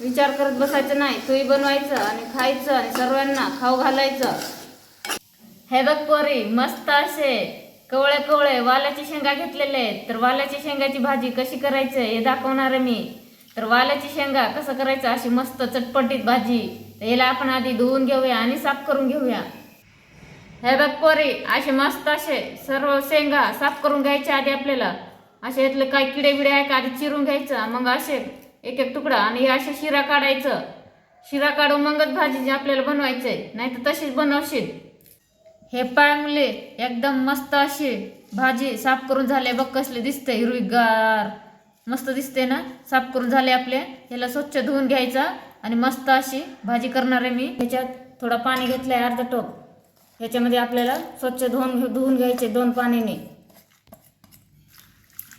विचार करत बसायचं नाही. तूही बनवायचं आणि खायचं आणि सर्वांना खाऊ घालायचं. हे बघ पोरी मस्त असे. कवळे कवळे वाल्याची शेंगा घेतलेले आहेत. तर वाल्याची शेंगाची भाजी कशी करायचं हे दाखवणार आहे मी. तर वाल्याची शेंगा कसं करायचं अशी मस्त चटपटीत भाजी. तर याला आपण आधी धुवून घेऊया आणि साफ करून घेऊया. हे बघ पोरी असे मस्त असे सर्व शेंगा साफ करून घ्यायचे आधी आपल्याला. असे यातले काही किडे बिडे आहे का आधी चिरून घ्यायचं. मग असे एक एक तुकडा आणि हे अशा शिरा काढायचं. शिरा काढून मगच भाजी जी आपल्याला बनवायचं आहे नाही तर तशीच बनवशील. हे पाय मुले एकदम मस्त अशी भाजी साफ करून झाले. बघ कसले दिसते हिरवीगार. मस्त दिसते ना? साफ करून झाले आपले. याला स्वच्छ धुवून घ्यायचा आणि मस्त अशी भाजी करणार आहे मी. ह्याच्यात थोडं पाणी घेतलंय अर्धा टोप ह्याच्यामध्ये आपल्याला स्वच्छ धुवून धुवून घ्यायचे दोन पाण्याने.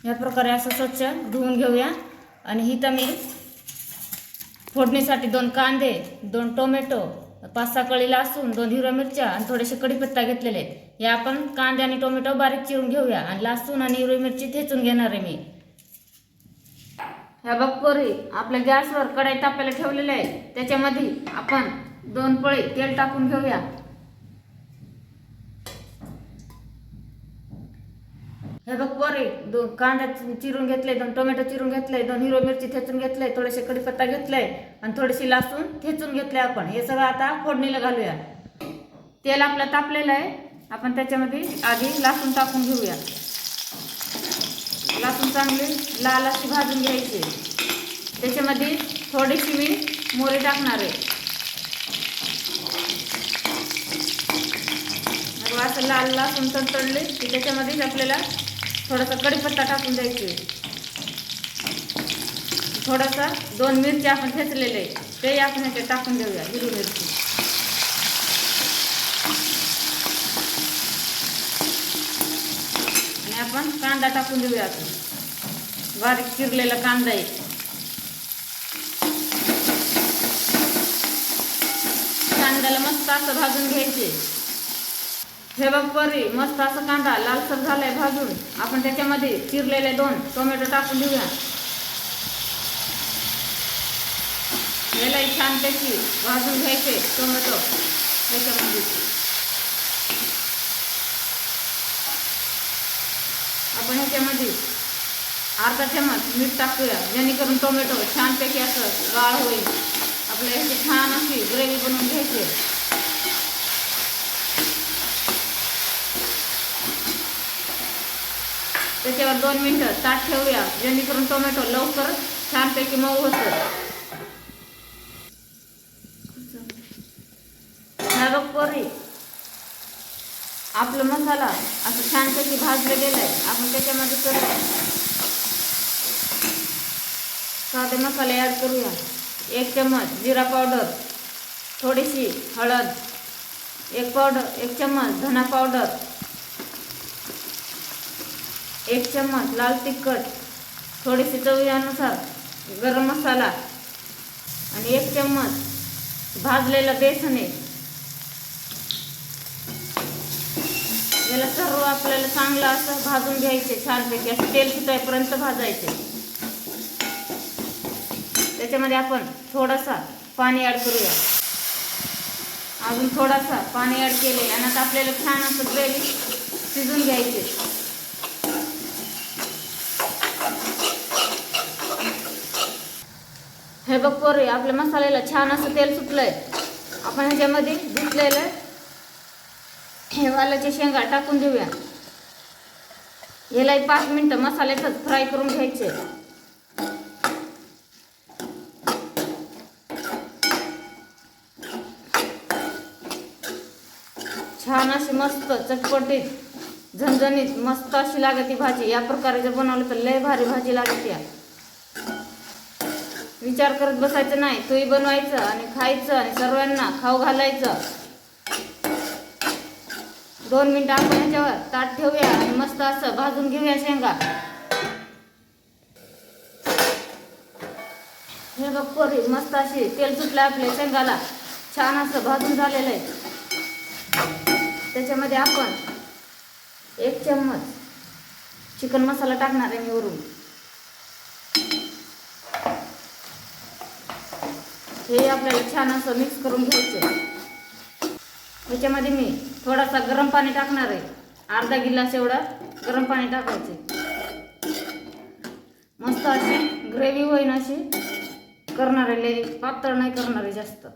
या प्रकारे असं स्वच्छ धुवून घेऊया. आणि इथं मी फोडणीसाठी दोन कांदे दोन टोमॅटो पाच सहा कळी लासून दोन हिरव्या मिरच्या आणि थोडेसे कढीपत्ता घेतलेले आहेत. हे आपण कांदे आणि टोमॅटो बारीक चिरून घेऊया आणि लासून आणि हिरवी मिरची ठेचून घेणार आहे मी. ह्या बघ पोरी आपल्या गॅसवर कढाई तापायला ठेवलेले आहे त्याच्यामध्ये आपण दोन पळी तेल टाकून घेऊया. हे दोन कांदा चिरून घेतले दोन टोमॅटो चिरून घेतले दोन हिरो मिरची ठेचून घेतले थोडेसे कढीपत्ता घेतलाय आणि थोडीशी लसूण ठेचून घेतले आपण. हे सगळं आता फोडणीला घालूया. तेल आपलं तापलेलं आहे. आपण त्याच्यामध्ये आधी लसूण टाकून घेऊया. लासून चांगली लाल अशी भाजून घ्यायची. त्याच्यामध्ये थोडीशी मी मोरी टाकणार आहे. असं लाल लासून तडतडले की त्याच्यामध्येच आपल्याला थोडासा कढीपत्ता टाकून द्यायचे. थोडासा दोन मिरच्या आपण ठेचलेले ते आपण ह्याच्यात टाकून देऊया हिरवी मिरची. आणि आपण कांदा टाकून देऊया आपण बारीक चिरलेला कांदा आहे कांद्याला मस्त असं भाजून घ्यायचे. हे बघ परी मस्त असं कांदा लालसर झालाय भाजून. आपण त्याच्यामध्ये चिरलेले दोन टोमॅटो टाकून देऊया. यालाही छान त्याची भाजून घ्यायचे टोमॅटो त्याच्यामध्ये. आपण ह्याच्यामध्ये अर्धा चमच मीठ टाकूया. जेणेकरून टोमॅटो छानपैकी असं गाळ होईल. आपल्या ह्याची छान अशी ग्रेव्ही बनवून घ्यायची. त्याच्यावर दोन मिनटं ताट ठेवूया. जेणेकरून टोमॅटो लवकर छानपैकी मऊ होतं पोरी. आपलं मसाला असं छानपैकी भाजलं गेलंय. आपण त्याच्यामध्ये करूया साधे मसाले ॲड करूया. एक चम्मच जिरा पावडर थोडीशी हळद एक पावडर एक चम्मच धना पावडर एक चम्मच लाल तिखट थोडीशी चवीनुसार गरम मसाला आणि एक चम्मच भाजलेलं बेसन आहे. याला सर्व आपल्याला चांगलं असं भाजून घ्यायचे छानपैकी असं तेल सुटायपर्यंत भाजायचे. त्याच्यामध्ये आपण थोडासा पाणी ॲड करूया. अजून थोडासा पाणी ॲड केले आणि आता आपल्याला छान असं ग्रेव्ही शिजून घ्यायचे. हे बघ पोरे आपल्या मसाल्याला छान असं तेल सुटलंय. आपण ह्याच्यामध्ये धुतलेलं हे वालाचे शेंगा टाकून देऊया. याला पाच मिनटं मसाल्यातच फ्राय करून घ्यायचे. छान अशी मस्त चटपटीत झणझणीत मस्त अशी लागते भाजी. या प्रकारे जर बनवलं तर लय भारी भाजी लागते या. विचार करत बसायचं नाही. तूही बनवायचं आणि खायचं आणि सर्वांना खाऊ घालायचं. दोन मिनटं आपण याच्यावर ताट ठेवूया आणि मस्त असं भाजून घेऊया शेंगा. हे बघ पोरी मस्त अशी तेल सुटलं आपल्या शेंगाला. छान असं भाजून झालेलं आहे. त्याच्यामध्ये आपण एक चम्मच चिकन मसाला टाकणार आहे मी वरून. हे आपल्याला छान असं मिक्स करून घ्यायचं. ह्याच्यामध्ये मी थोडासा गरम पाणी टाकणार आहे. अर्धा गिलास एवढा गरम पाणी टाकायचे. मस्त अशी ग्रेव्ही होईन अशी. करणार आहे लई पातळ नाही करणार आहे जास्त.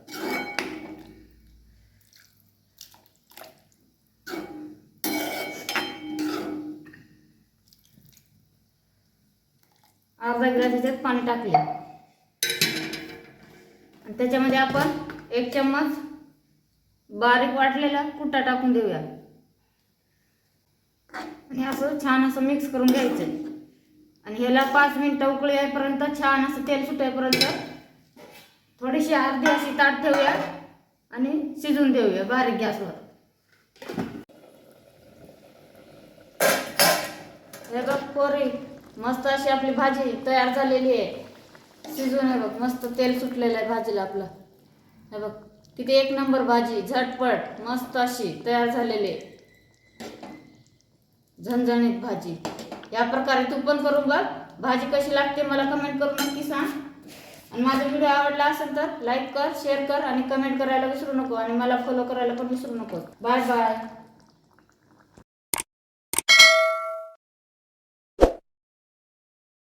अर्धा गिलास याच्यात पाणी टाकले. त्याच्यामध्ये आपण एक चम्मच बारीक वाटलेला कुट्टा टाकून देऊया. आणि असं छान असं मिक्स करून घ्यायचं. आणि ह्याला पाच मिनटं उकळी येईपर्यंत छान असं तेल सुटेपर्यंत थोडीशी अर्धी अशी ताट ठेवूया आणि शिजून देऊया बारीक गॅसवर. हे बघ पोरी मस्त अशी आपली भाजी तयार झालेली आहे. शिजून आहे बघ. मस्त तेल सुटलेलं आहे भाजीला आपलं. हे बघ. किती एक नंबर भाजी झटपट मस्त अशी तयार झालेली आहे. झणझणीत भाजी. या प्रकारे तू पण करून बघ. भाजी कशी लागते मला कमेंट करून नक्की सांग. आणि माझा व्हिडिओ आवडला असेल तर लाईक कर शेअर कर आणि कमेंट करायला विसरू नको आणि मला फॉलो करायला पण विसरू नको. Bye bye